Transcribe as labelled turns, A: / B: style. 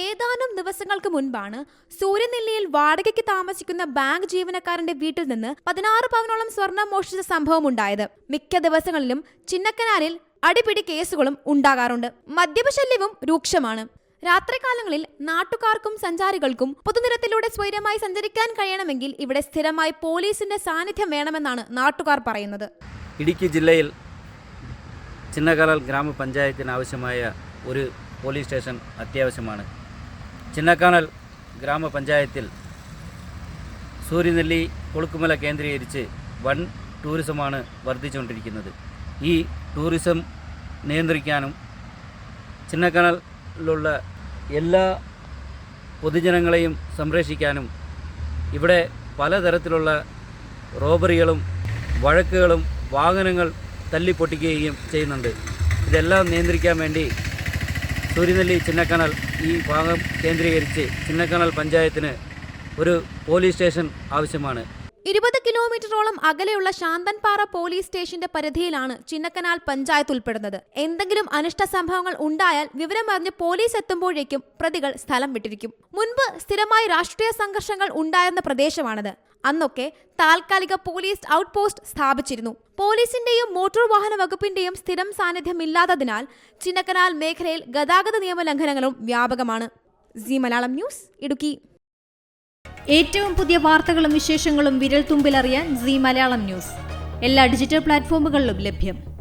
A: ഏതാനും ദിവസങ്ങൾക്ക് മുൻപാണ് സൂര്യനെല്ലിയിൽ വാടകയ്ക്ക് താമസിക്കുന്ന ബാങ്ക് ജീവനക്കാരന്റെ വീട്ടിൽ നിന്ന് പതിനാറ് പവനോളം സ്വർണം മോഷ്ടിച്ച സംഭവം ഉണ്ടായത്. മിക്ക ദിവസങ്ങളിലും ചിന്നക്കനാലിൽ അടിപിടി കേസുകളും ഉണ്ടാകാറുണ്ട്. മദ്യപശല്യവും രൂക്ഷമാണ്. രാത്രികാലങ്ങളിൽ നാട്ടുകാർക്കും സഞ്ചാരികൾക്കും പൊതുനിരത്തിലൂടെ സ്വൈരമായി സഞ്ചരിക്കാൻ കഴിയണമെങ്കിൽ ഇവിടെ സ്ഥിരമായി പോലീസിന്റെ സാന്നിധ്യം വേണമെന്നാണ് നാട്ടുകാർ പറയുന്നത്.
B: ഇടുക്കി ജില്ലയിൽ ചിന്നകാലാൽ ഗ്രാമപഞ്ചായത്തിന് ആവശ്യമായ ഒരു പോലീസ് സ്റ്റേഷൻ അത്യാവശ്യമാണ്. ചിന്നക്കാനൽ ഗ്രാമപഞ്ചായത്തിൽ സൂര്യനെല്ലി കൊളുക്കുമല കേന്ദ്രീകരിച്ച് വൻ ടൂറിസമാണ് വർദ്ധിച്ചുകൊണ്ടിരിക്കുന്നത്. ഈ ടൂറിസം നിയന്ത്രിക്കാനും ചിന്നക്കാനലിലുള്ള എല്ലാ പൊതുജനങ്ങളെയും സംരക്ഷിക്കാനും ഇവിടെ പലതരത്തിലുള്ള റോബറികളും വഴക്കുകളും വാഹനങ്ങൾ തല്ലിപ്പൊട്ടിക്കുകയും ചെയ്യുന്നുണ്ട്. ഇതെല്ലാം നിയന്ത്രിക്കാൻ വേണ്ടി സൂര്യനെല്ലി ചിന്നക്കനാൽ ഈ ഭാഗം കേന്ദ്രീകരിച്ച് ചിന്നക്കനാൽ പഞ്ചായത്തിന് ഒരു പോലീസ് സ്റ്റേഷൻ ആവശ്യമാണ്.
A: ഇരുപത് കിലോമീറ്ററോളം അകലെയുള്ള ശാന്തൻപാറ പോലീസ് സ്റ്റേഷന്റെ പരിധിയിലാണ് ചിന്നക്കനാൽ പഞ്ചായത്ത് ഉൾപ്പെടുന്നത്. എന്തെങ്കിലും അനിഷ്ട സംഭവങ്ങൾ ഉണ്ടായാൽ വിവരമറിഞ്ഞ് പോലീസ് എത്തുമ്പോഴേക്കും പ്രതികൾ സ്ഥലം വിട്ടിരിക്കും. മുൻപ് സ്ഥിരമായി രാഷ്ട്രീയ സംഘർഷങ്ങൾ ഉണ്ടായിരുന്ന പ്രദേശമാണത്. അന്നൊക്കെ താൽക്കാലിക പോലീസ് ഔട്ട് പോസ്റ്റ് സ്ഥാപിച്ചിരുന്നു. പോലീസിന്റെയും മോട്ടോർ വാഹന വകുപ്പിന്റെയും സ്ഥിരം സാന്നിധ്യം ഇല്ലാത്തതിനാൽ ചിന്നക്കനാൽ മേഖലയിൽ ഗതാഗത നിയമ ലംഘനങ്ങളും വ്യാപകമാണ്. C Malayalam news Idukki.
C: ഏറ്റവും പുതിയ വാർത്തകളും വിശേഷങ്ങളും വിരൽ തുമ്പിലറിയാൻ സി മലയാളം ന്യൂസ്. എല്ലാ ഡിജിറ്റൽ പ്ലാറ്റ്ഫോമുകളിലും ലഭ്യം.